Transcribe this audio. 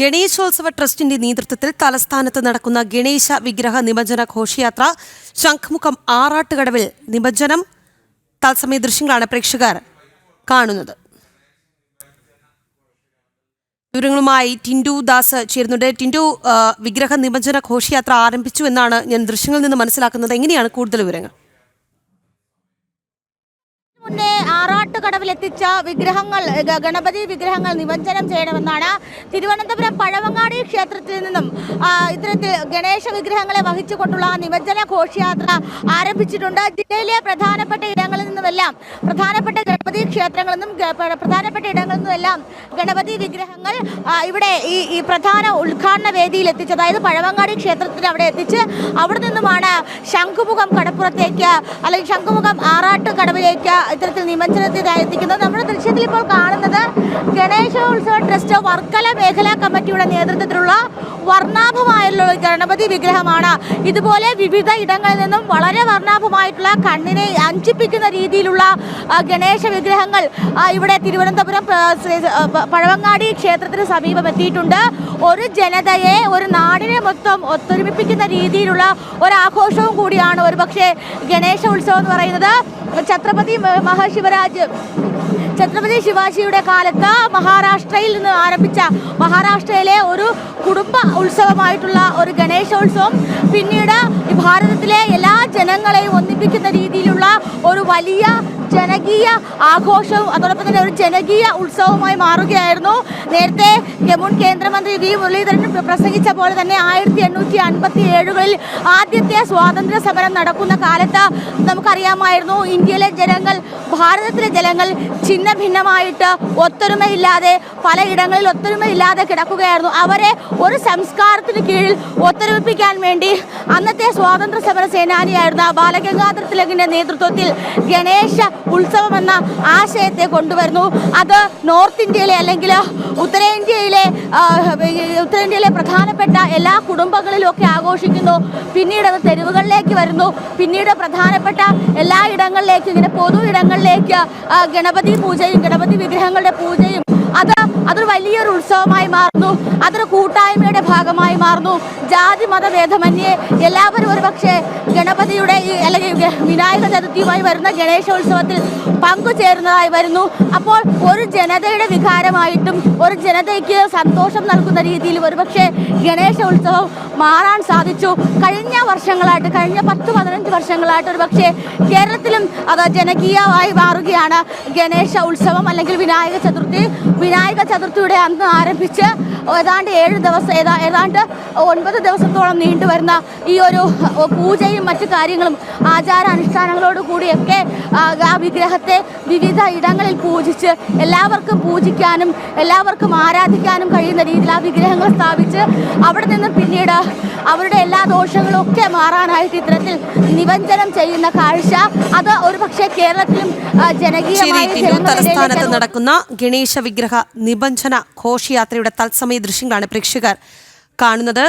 ഗണേശോത്സവ ട്രസ്റ്റിന്റെ നേതൃത്വത്തിൽ തലസ്ഥാനത്ത് നടക്കുന്ന ഗണേശ വിഗ്രഹ നിമജ്ജന ഘോഷയാത്ര ശംഖുമുഖം ആറാട്ടുകടവിൽ നിമജ്ജനം. തത്സമയ ദൃശ്യങ്ങളാണ് പ്രേക്ഷകർ കാണുന്നത്. വിവരങ്ങളുമായി ടിൻഡു ദാസ് ചേരുന്നുണ്ട്. ടിൻഡു വിഗ്രഹ നിമജ്ജന ഘോഷയാത്ര ആരംഭിച്ചു എന്നാണ് ഞാൻ ദൃശ്യങ്ങളിൽ നിന്ന് മനസ്സിലാക്കുന്നത്. എങ്ങനെയാണ് കൂടുതൽ വിവരങ്ങൾ? എത്തിച്ച വിഗ്രഹങ്ങൾ ഗണപതി വിഗ്രഹങ്ങൾ നിമജ്ജനം ചെയ്യണമെന്നാണ് തിരുവനന്തപുരം പഴവങ്ങാടി ക്ഷേത്രത്തിൽ നിന്നും ഇത്തരത്തിൽ ഗണേശ വിഗ്രഹങ്ങളെ വഹിച്ചുകൊണ്ടുള്ള നിമജ്ജന ഘോഷയാത്ര ആരംഭിച്ചിട്ടുണ്ട്. ജില്ലയിലെ പ്രധാനപ്പെട്ട ഇടങ്ങളിൽ നിന്നുമെല്ലാം പ്രധാനപ്പെട്ട ഗണപതി ക്ഷേത്രങ്ങളിൽ നിന്നും പ്രധാനപ്പെട്ട ഇടങ്ങളിൽ നിന്നുമെല്ലാം ഗണപതി വിഗ്രഹങ്ങൾ ഇവിടെ ഈ ഈ പ്രധാന ഉദ്ഘാടന വേദിയിൽ എത്തിച്ച് അതായത് പഴവങ്ങാടി ക്ഷേത്രത്തിൽ അവിടെ എത്തിച്ച് അവിടെ നിന്നുമാണ് ശംഖുമുഖം കടപ്പുറത്തേക്ക് അല്ലെങ്കിൽ ശംഖുമുഖം ആറാട്ട് കടവിലേക്ക് ഇത്തരത്തിൽ നിമജ്ജനത്തിനായി എത്തിക്കുന്നത് നമ്മുടെ ദൃശ്യത്തിൽ ഇപ്പോൾ കാണുന്നത് ഗണേശോത്സവ ട്രസ്റ്റ് വർക്കല മേഖലാ കമ്മിറ്റിയുടെ നേതൃത്വത്തിലുള്ള വർണാഭമായുള്ള ഗണപതി വിഗ്രഹമാണ്. ഇതുപോലെ വിവിധ ഇടങ്ങളിൽ നിന്നും വളരെ വർണാഭമായിട്ടുള്ള കണ്ണിനെ അഞ്ചിപ്പിക്കുന്ന രീതിയിലുള്ള ഗണേശ വിഗ്രഹങ്ങൾ ഇവിടെ തിരുവനന്തപുരം പഴവങ്ങാടി ക്ഷേത്രത്തിന് സമീപം എത്തിയിട്ടുണ്ട്. ഒരു ജനതയെ ഒരു നാടിനെ മൊത്തം ഒത്തൊരുമിപ്പിക്കുന്ന രീതിയിലുള്ള ഒരാഘോഷവും കൂടിയാണ് ഒരു പക്ഷേ ഗണേശ ഉത്സവം എന്ന് പറയുന്നത്. ഛത്രപതി മഹാശിവരാജ്. ഛത്രപതി ശിവാജിയുടെ കാലത്ത് മഹാരാഷ്ട്രയിൽ നിന്ന് ആരംഭിച്ച മഹാരാഷ്ട്രയിലെ ഒരു കുടുംബ ഉത്സവമായിട്ടുള്ള ഒരു ഗണേശോത്സവം പിന്നീട് ഭാരതത്തിലെ എല്ലാ ജനങ്ങളെയും ഒന്നിപ്പിക്കുന്ന രീതിയിലുള്ള ഒരു വലിയ ജനകീയ ആഘോഷവും അതോടൊപ്പം തന്നെ ഒരു ജനകീയ ഉത്സവമായി മാറുകയായിരുന്നു. നേരത്തെ മുൻ കേന്ദ്രമന്ത്രി വി. മുരളീധരൻ പ്രസംഗിച്ച പോലെ തന്നെ ആയിരത്തി എണ്ണൂറ്റി അൻപത്തി ഏഴുകളിൽ ആദ്യത്തെ സ്വാതന്ത്ര്യ സമരം നടക്കുന്ന കാലത്ത് നമുക്കറിയാമായിരുന്നു ഇന്ത്യയിലെ ജനങ്ങൾ ഭാരതത്തിലെ ജനങ്ങൾ ഛിന്ന ഭിന്നമായിട്ട് ഒത്തൊരുമയില്ലാതെ പലയിടങ്ങളിൽ ഒത്തൊരുമയില്ലാതെ കിടക്കുകയായിരുന്നു. അവരെ ഒരു സംസ്കാരത്തിന് കീഴിൽ ഒത്തൊരുമിപ്പിക്കാൻ വേണ്ടി അന്നത്തെ സ്വാതന്ത്ര്യ സമര സേനാനിയായിരുന്ന ബാലഗംഗാധര തിലകിന്റെ നേതൃത്വത്തിൽ ഗണേശ ഉത്സവം എന്ന ആശയത്തെ കൊണ്ടുവരുന്നു. അത് നോർത്ത് ഇന്ത്യയിലെ അല്ലെങ്കിൽ ഉത്തരേന്ത്യയിലെ ഉത്തരേന്ത്യയിലെ പ്രധാനപ്പെട്ട എല്ലാ കുടുംബങ്ങളിലും ഒക്കെ ആഘോഷിക്കുന്നു. പിന്നീട് അത് തെരുവുകളിലേക്ക് വരുന്നു. പിന്നീട് പ്രധാനപ്പെട്ട എല്ലാ ഇടങ്ങളിലേക്ക് ഇങ്ങനെ പൊതു ഇടങ്ങളിലേക്ക് ഗണപതി പൂജയും ഗണപതി വിഗ്രഹങ്ങളുടെ പൂജയും. അത് അതൊരു വലിയൊരു ഉത്സവമായി മാറുന്നു. അതൊരു കൂട്ടായ്മയുടെ ഭാഗമായി മാറുന്നു. ജാതി മതഭേദമന്യേ എല്ലാവരും ഒരു പക്ഷേ ഗണപതിയുടെ അല്ലെങ്കിൽ വിനായക ചതുർത്ഥിയുമായി വരുന്ന ഗണേശോത്സവത്തിൽ പങ്കുചേരുന്നതായി വരുന്നു. അപ്പോൾ ഒരു ജനതയുടെ വികാരമായിട്ടും ഒരു ജനതയ്ക്ക് സന്തോഷം നൽകുന്ന രീതിയിൽ ഒരുപക്ഷെ ഗണേശ ഉത്സവം മാറാൻ സാധിച്ചു. കഴിഞ്ഞ വർഷങ്ങളായിട്ട് കഴിഞ്ഞ പത്ത് പതിനഞ്ച് വർഷങ്ങളായിട്ട് ഒരു പക്ഷേ കേരളത്തിലും അത് ജനകീയമായി മാറുകയാണ്. ഗണേശ ഉത്സവം അല്ലെങ്കിൽ വിനായക ചതുർത്ഥി വിനായക ചതുർത്ഥിയുടെ അന്ന് ആരംഭിച്ച് ഏതാണ്ട് ഏഴ് ദിവസം ഏതാ ഏതാണ്ട് ഒൻപത് ദിവസത്തോളം നീണ്ടു വരുന്ന ഈ ഒരു പൂജയും മറ്റു കാര്യങ്ങളും ആചാരാനുഷ്ഠാനങ്ങളോട് കൂടിയൊക്കെ ആ, വിഗ്രഹത്തെ വിവിധ ഇടങ്ങളിൽ പൂജിച്ച് എല്ലാവർക്കും പൂജിക്കാനും എല്ലാവർക്കും ആരാധിക്കാനും കഴിയുന്ന രീതിയിൽ ആ വിഗ്രഹങ്ങൾ സ്ഥാപിച്ച് അവിടെ നിന്ന് പിന്നീട് അവരുടെ എല്ലാ ദോഷങ്ങളും ഒക്കെ മാറാനായിട്ട് ഇത്തരത്തിൽ നിബഞ്ജനം ചെയ്യുന്ന കാഴ്ച. അത് ഒരു പക്ഷേ കേരളത്തിലും ആ, ഉത്തരസ്ഥാനത്ത് തലസ്ഥാനത്ത് നടക്കുന്ന ഗണേശ വിഗ്രഹ നിബഞ്ജന ഘോഷയാത്രയുടെ തത്സമയ ദൃശ്യങ്ങളാണ് പ്രേക്ഷകർ കാണുന്നത്